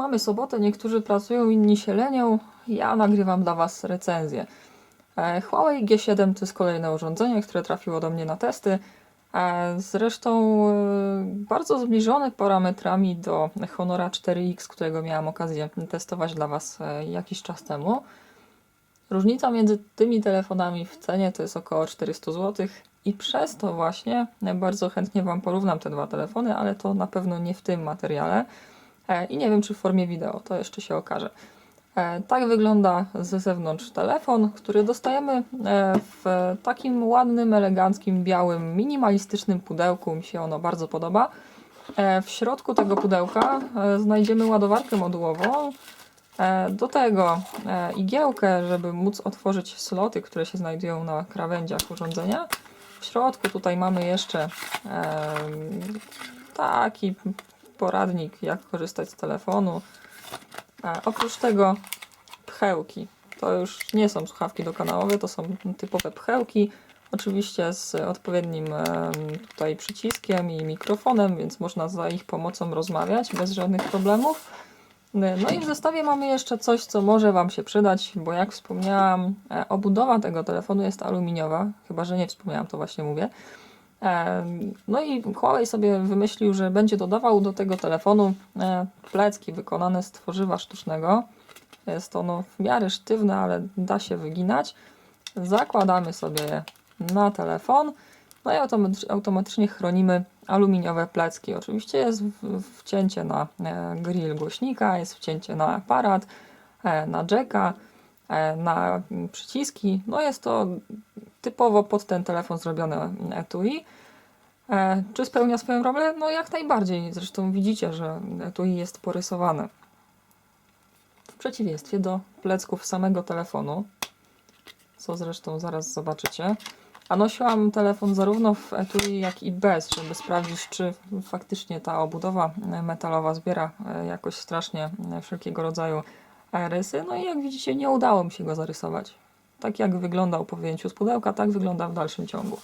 Mamy sobotę, niektórzy pracują, inni się lenią. Ja nagrywam dla Was recenzję. E, Huawei G7 to jest kolejne urządzenie, które trafiło do mnie na testy. E, Zresztą e, bardzo zbliżone parametrami do Honora 4X, którego miałam okazję testować dla Was jakiś czas temu. Różnica między tymi telefonami w cenie to jest około 400 zł i przez to właśnie bardzo chętnie Wam porównam te dwa telefony, ale to na pewno nie w tym materiale i nie wiem czy w formie wideo, to jeszcze się okaże. E, Tak wygląda ze zewnątrz telefon, który dostajemy e, w takim ładnym, eleganckim, białym, minimalistycznym pudełku. Mi się ono bardzo podoba. E, W środku tego pudełka e, znajdziemy ładowarkę modułową, E, Do tego e, igiełkę, żeby móc otworzyć sloty, które się znajdują na krawędziach urządzenia. W środku tutaj mamy jeszcze taki poradnik, jak korzystać z telefonu. E, Oprócz tego pchełki. To już nie są słuchawki dokanałowe, to są typowe pchełki. Oczywiście z odpowiednim tutaj przyciskiem i mikrofonem, więc można za ich pomocą rozmawiać bez żadnych problemów. No i w zestawie mamy jeszcze coś, co może Wam się przydać, bo jak wspomniałam, e, obudowa tego telefonu jest aluminiowa, chyba że nie wspomniałam, to właśnie mówię. No i Huawei sobie wymyślił, że będzie dodawał do tego telefonu e, plecki wykonane z tworzywa sztucznego. Jest ono w miarę sztywne, ale da się wyginać. Zakładamy sobie je na telefon. No i automatycz- automatycznie chronimy aluminiowe plecki. Oczywiście jest wcięcie na e, grill głośnika, jest wcięcie na aparat, e, na jacka, na mm, przyciski. No jest to typowo pod ten telefon zrobione etui. E, Czy spełnia swoją rolę? No jak najbardziej. Zresztą widzicie, że etui jest porysowane. W przeciwieństwie do plecków samego telefonu, co zresztą zaraz zobaczycie. A nosiłam telefon zarówno w etui, jak i bez, żeby sprawdzić, czy faktycznie ta obudowa e, metalowa zbiera e, jakoś strasznie e, wszelkiego rodzaju e, rysy. No i jak widzicie, nie udało mi się go zarysować. Tak jak wyglądał po wyjęciu z pudełka, tak wygląda w dalszym ciągu.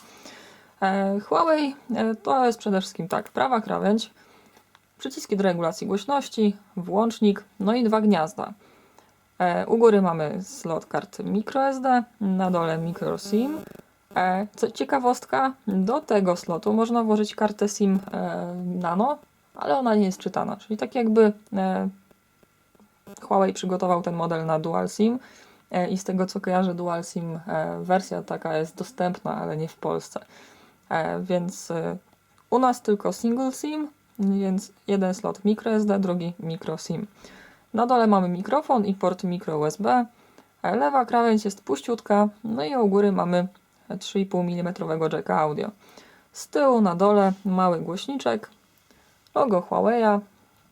E, Huawei e, to jest przede wszystkim tak, prawa krawędź, przyciski do regulacji głośności, włącznik, no i dwa gniazda. E, U góry mamy slot kart microSD, na dole microSIM. Co ciekawostka, do tego slotu można włożyć kartę SIM nano, ale ona nie jest czytana, czyli tak jakby Huawei przygotował ten model na dual SIM e, i z tego co kojarzę dual SIM e, wersja taka jest dostępna, ale nie w Polsce. E, Więc u nas tylko single SIM, więc jeden slot microSD, drugi micro SIM. Na dole mamy mikrofon i port micro USB. Lewa krawędź jest puściutka, no i u góry mamy 3,5 mm jacka audio. Z tyłu na dole mały głośniczek, logo Huawei'a,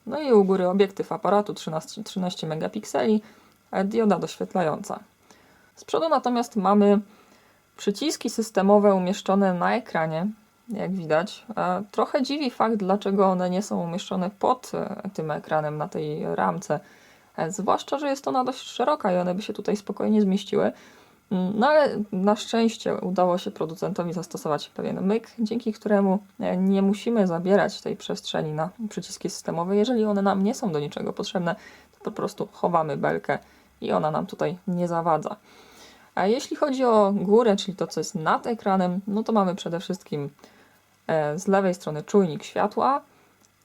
no i u góry obiektyw aparatu 13, 13 megapikseli, dioda doświetlająca. Z przodu natomiast mamy przyciski systemowe umieszczone na ekranie, jak widać. Trochę dziwi fakt, dlaczego one nie są umieszczone pod e, tym ekranem na tej ramce. E, Zwłaszcza, że jest ona dość szeroka i one by się tutaj spokojnie zmieściły. No ale na szczęście udało się producentowi zastosować pewien myk, dzięki któremu e, nie musimy zabierać tej przestrzeni na przyciski systemowe. Jeżeli one nam nie są do niczego potrzebne, to po prostu chowamy belkę i ona nam tutaj nie zawadza. A jeśli chodzi o górę, czyli to, co jest nad ekranem, no to mamy przede wszystkim e, z lewej strony czujnik światła,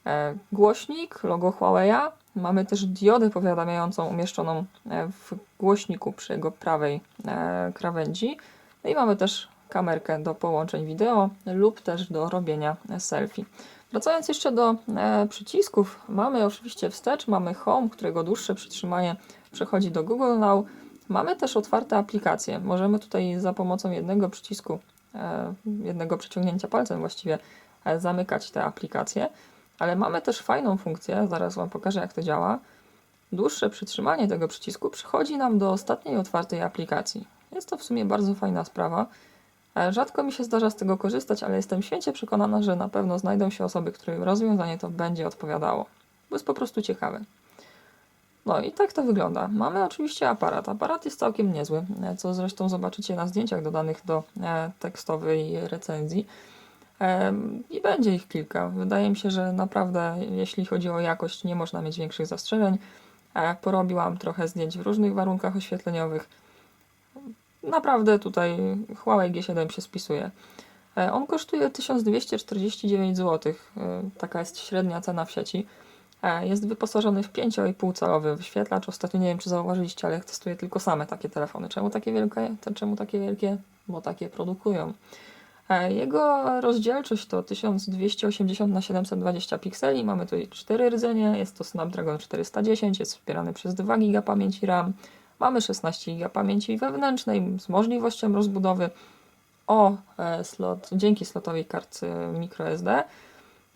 e, głośnik, logo Huawei'a. Mamy też diodę powiadamiającą umieszczoną w głośniku przy jego prawej e, krawędzi. No i mamy też kamerkę do połączeń wideo lub też do robienia selfie. Wracając jeszcze do e, przycisków, mamy oczywiście wstecz, mamy home, którego dłuższe przytrzymanie przechodzi do Google Now. Mamy też otwarte aplikacje. Możemy tutaj za pomocą jednego przycisku, e, jednego przeciągnięcia palcem właściwie zamykać te aplikacje. Ale mamy też fajną funkcję, zaraz Wam pokażę jak to działa. Dłuższe przytrzymanie tego przycisku przychodzi nam do ostatniej otwartej aplikacji. Jest to w sumie bardzo fajna sprawa. E, Rzadko mi się zdarza z tego korzystać, ale jestem święcie przekonana, że na pewno znajdą się osoby, którym rozwiązanie to będzie odpowiadało. Bo jest po prostu ciekawe. No i tak to wygląda. Mamy oczywiście aparat. Aparat jest całkiem niezły, e, co zresztą zobaczycie na zdjęciach dodanych do e, tekstowej recenzji. I będzie ich kilka. Wydaje mi się, że naprawdę, jeśli chodzi o jakość, nie można mieć większych zastrzeżeń. E, Porobiłam trochę zdjęć w różnych warunkach oświetleniowych. Naprawdę tutaj Huawei G7 się spisuje. E, On kosztuje 1249 zł. E, Taka jest średnia cena w sieci. Jest wyposażony w 5,5 calowy wyświetlacz. Ostatnio nie wiem, czy zauważyliście, ale testuję tylko same takie telefony. Czemu takie wielkie? Czemu takie wielkie? Bo takie produkują. E, Jego rozdzielczość to 1280 na 720 pikseli. Mamy tutaj 4 rdzenie. Jest to Snapdragon 410. Jest wspierany przez 2 GB pamięci RAM. Mamy 16 GB pamięci wewnętrznej z możliwością rozbudowy o e, slot, dzięki slotowej kartce microSD.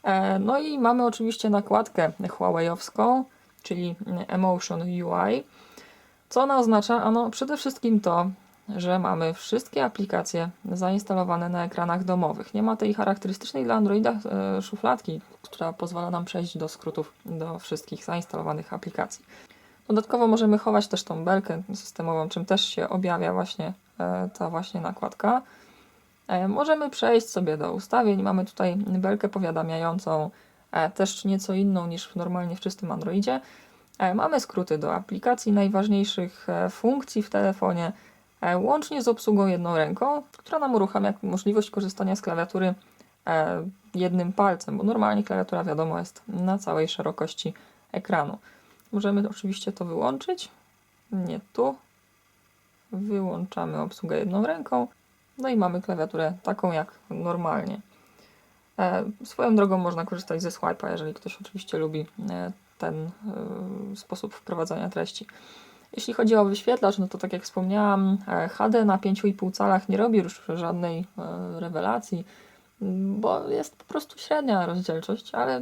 E, No i mamy oczywiście nakładkę Huawei'owską, czyli Emotion UI. Co ona oznacza? Ano przede wszystkim to, że mamy wszystkie aplikacje zainstalowane na ekranach domowych. Nie ma tej charakterystycznej dla Androida e, szufladki, która pozwala nam przejść do skrótów do wszystkich zainstalowanych aplikacji. Dodatkowo możemy chować też tą belkę systemową, czym też się objawia właśnie e, ta właśnie nakładka. E, Możemy przejść sobie do ustawień. Mamy tutaj belkę powiadamiającą, też nieco inną niż normalnie w czystym Androidzie. Mamy skróty do aplikacji najważniejszych funkcji w telefonie, łącznie z obsługą jedną ręką, która nam uruchamia możliwość korzystania z klawiatury e, jednym palcem, bo normalnie klawiatura wiadomo jest na całej szerokości ekranu. Możemy oczywiście to wyłączyć. Nie tu. Wyłączamy obsługę jedną ręką. No i mamy klawiaturę taką jak normalnie. E, swoją drogą można korzystać ze swipe'a, jeżeli ktoś oczywiście lubi e, ten e, sposób wprowadzania treści. Jeśli chodzi o wyświetlacz, no to tak jak wspomniałam, e, HD na 5,5 calach nie robi już żadnej e, rewelacji, m, bo jest po prostu średnia rozdzielczość, ale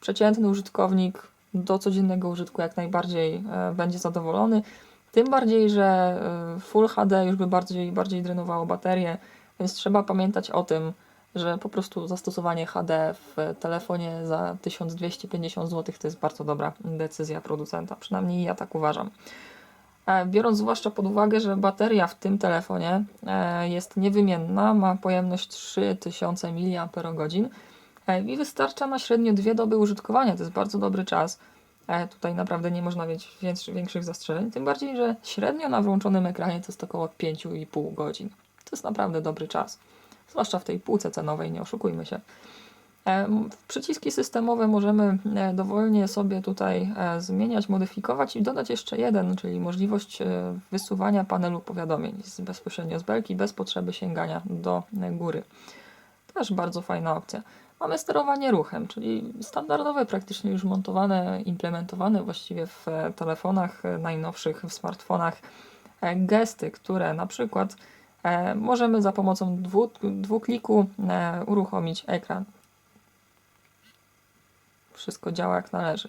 przeciętny użytkownik do codziennego użytku jak najbardziej e, będzie zadowolony. Tym bardziej, że Full HD już by bardziej, bardziej drenowało baterię, więc trzeba pamiętać o tym, że po prostu zastosowanie HD w telefonie za 1250 zł to jest bardzo dobra decyzja producenta. Przynajmniej ja tak uważam. E, Biorąc zwłaszcza pod uwagę, że bateria w tym telefonie e, jest niewymienna, ma pojemność 3000 mAh e, i wystarcza na średnio dwie doby użytkowania. To jest bardzo dobry czas. Tutaj naprawdę nie można mieć większy- większych zastrzeżeń. Tym bardziej, że średnio na włączonym ekranie to jest około 5,5 godzin. To jest naprawdę dobry czas. Zwłaszcza w tej półce cenowej, nie oszukujmy się. E, Przyciski systemowe możemy e, dowolnie sobie tutaj e, zmieniać, modyfikować i dodać jeszcze jeden, czyli możliwość wysuwania panelu powiadomień bezpośrednio z belki, bez potrzeby sięgania do góry. Też bardzo fajna opcja. Mamy sterowanie ruchem, czyli standardowe, praktycznie już montowane, implementowane właściwie w telefonach najnowszych, w smartfonach gesty, które na przykład możemy za pomocą dwu, dwukliku uruchomić ekran. Wszystko działa jak należy.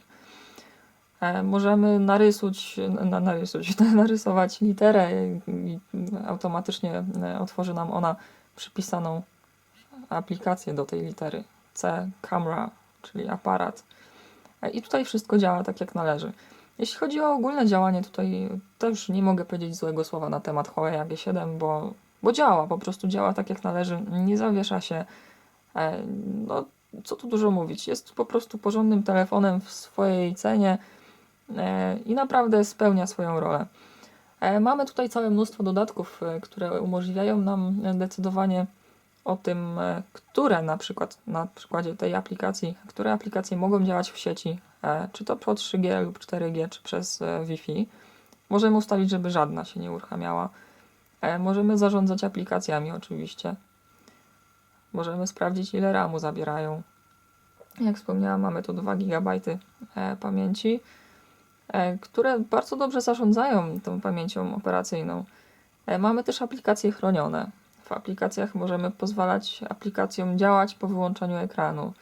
E, możemy narysuć, na, narysuć, narysować literę i automatycznie e, otworzy nam ona przypisaną aplikację do tej litery. C, camera, czyli aparat. E, I tutaj wszystko działa tak jak należy. Jeśli chodzi o ogólne działanie, tutaj też nie mogę powiedzieć złego słowa na temat Huawei G7, bo, bo działa, po prostu działa tak jak należy, nie zawiesza się. No, co tu dużo mówić, jest po prostu porządnym telefonem w swojej cenie e, i naprawdę spełnia swoją rolę. E, Mamy tutaj całe mnóstwo dodatków, e, które umożliwiają nam decydowanie o tym, które na przykład na przykładzie tej aplikacji, które aplikacje mogą działać w sieci, czy to po 3G lub 4G, czy przez Wi-Fi. Możemy ustawić, żeby żadna się nie uruchamiała. Możemy zarządzać aplikacjami oczywiście. Możemy sprawdzić, ile RAMu zabierają. Jak wspomniałam, mamy tu 2 GB e, pamięci, e, które bardzo dobrze zarządzają tą pamięcią operacyjną. E, Mamy też aplikacje chronione. W aplikacjach możemy pozwalać aplikacjom działać po wyłączeniu ekranu.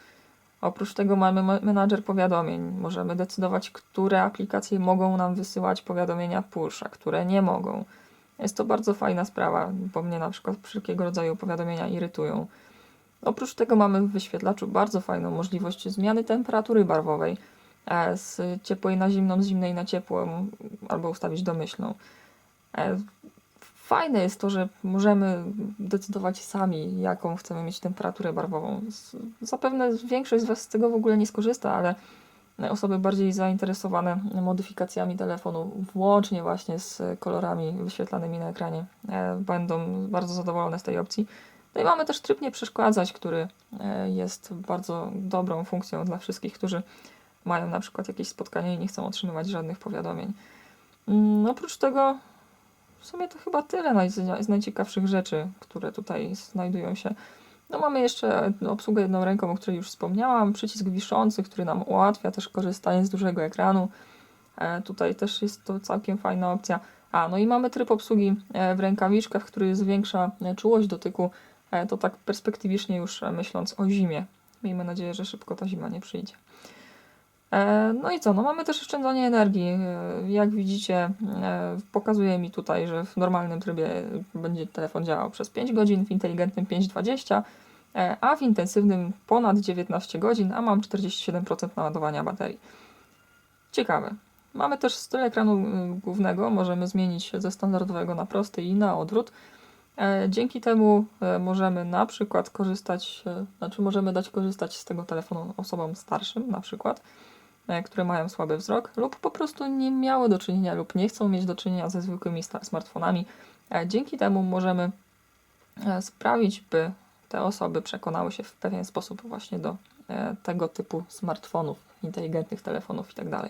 Oprócz tego mamy me- menadżer powiadomień. Możemy decydować, które aplikacje mogą nam wysyłać powiadomienia push, a które nie mogą. Jest to bardzo fajna sprawa, bo mnie na przykład wszelkiego rodzaju powiadomienia irytują. Oprócz tego mamy w wyświetlaczu bardzo fajną możliwość zmiany temperatury barwowej e, z ciepłej na zimną, z zimnej na ciepłą, albo ustawić domyślną. E, Fajne jest to, że możemy decydować sami, jaką chcemy mieć temperaturę barwową. Zapewne większość z Was z tego w ogóle nie skorzysta, ale osoby bardziej zainteresowane modyfikacjami telefonu, włącznie właśnie z kolorami wyświetlanymi na ekranie, e, będą bardzo zadowolone z tej opcji. No i mamy też tryb nie przeszkadzać, który e, jest bardzo dobrą funkcją dla wszystkich, którzy mają na przykład jakieś spotkanie i nie chcą otrzymywać żadnych powiadomień. Mm, Oprócz tego w sumie to chyba tyle z najciekawszych rzeczy, które tutaj znajdują się. No mamy jeszcze obsługę jedną ręką, o której już wspomniałam, przycisk wiszący, który nam ułatwia też korzystanie z dużego ekranu. E, tutaj też jest to całkiem fajna opcja. A, no i mamy tryb obsługi e, w rękawiczkach, który zwiększa czułość dotyku. E, to tak perspektywicznie już e, myśląc o zimie. Miejmy nadzieję, że szybko ta zima nie przyjdzie. E, No i co? No mamy też oszczędzanie energii. Jak widzicie, pokazuje mi tutaj, że w normalnym trybie będzie telefon działał przez 5 godzin, w inteligentnym 5,20, e, a w intensywnym ponad 19 godzin, a mam 47% naładowania baterii. Ciekawe. Mamy też styl ekranu y, głównego, możemy zmienić ze standardowego na prosty i na odwrót. E, Dzięki temu e, możemy na przykład korzystać, e, znaczy możemy dać korzystać z tego telefonu osobom starszym na przykład, które mają słaby wzrok lub po prostu nie miały do czynienia lub nie chcą mieć do czynienia ze zwykłymi smartfonami. Dzięki temu możemy sprawić, by te osoby przekonały się w pewien sposób właśnie do tego typu smartfonów, inteligentnych telefonów itd.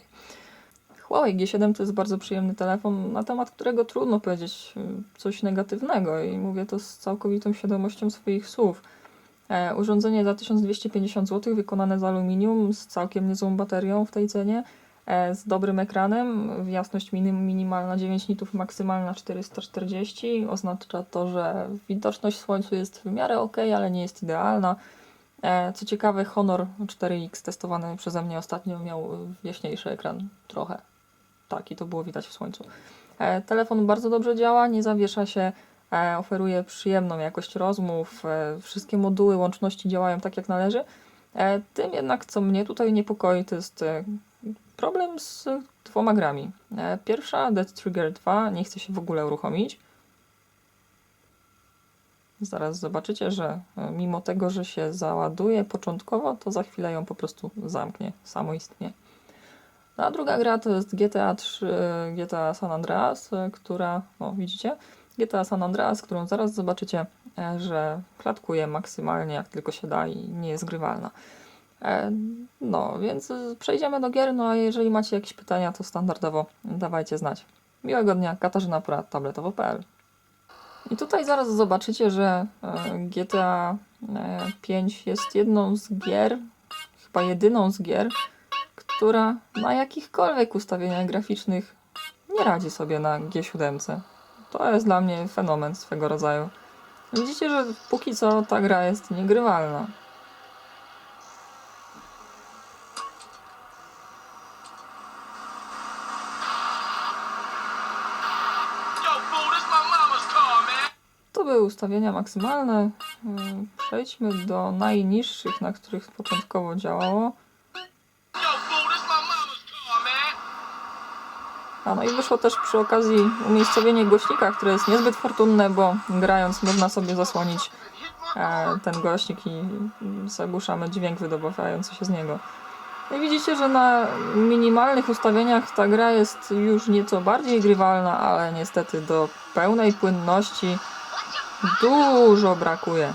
Huawei G7 to jest bardzo przyjemny telefon, na temat którego trudno powiedzieć y, coś negatywnego i mówię to z całkowitą świadomością swoich słów. E, urządzenie za 1250 zł, wykonane z aluminium, z całkiem niezłą baterią w tej cenie, e, z dobrym ekranem, jasność minim, minimalna 9 nitów, maksymalna 440. Oznacza to, że widoczność w słońcu jest w miarę ok, ale nie jest idealna. E, Co ciekawe, Honor 4X testowany przeze mnie ostatnio miał y, jaśniejszy ekran trochę. Tak, i to było widać w słońcu. E, Telefon bardzo dobrze działa, nie zawiesza się, e, oferuje przyjemną jakość rozmów, e, wszystkie moduły łączności działają tak jak należy. Tym jednak, co mnie tutaj niepokoi, to jest problem z dwoma grami. Pierwsza, Dead Trigger 2, nie chce się w ogóle uruchomić. Zaraz zobaczycie, że mimo tego, że się załaduje początkowo, to za chwilę ją po prostu zamknie samoistnie. No, a druga gra to jest GTA 3, e, GTA San Andreas, e, która, no widzicie, GTA San Andreas, którą zaraz zobaczycie, e, że klatkuje maksymalnie jak tylko się da i nie jest grywalna. E, No, więc przejdziemy do gier, no a jeżeli macie jakieś pytania, to standardowo dawajcie znać. Miłego dnia, Katarzyna Pora, tabletowo.pl i tutaj zaraz zobaczycie, że e, GTA 5 jest jedną z gier, chyba jedyną z gier, która na jakichkolwiek ustawieniach graficznych nie radzi sobie na G7. To jest dla mnie fenomen swego rodzaju. Widzicie, że póki co ta gra jest niegrywalna. To były ustawienia maksymalne. Ym, Przejdźmy do najniższych, na których początkowo działało. A no i wyszło też przy okazji umiejscowienie głośnika, które jest niezbyt fortunne, bo grając można sobie zasłonić e, ten głośnik i zagłuszamy dźwięk wydobywający się z niego. No i widzicie, że na minimalnych ustawieniach ta gra jest już nieco bardziej grywalna, ale niestety do pełnej płynności dużo brakuje.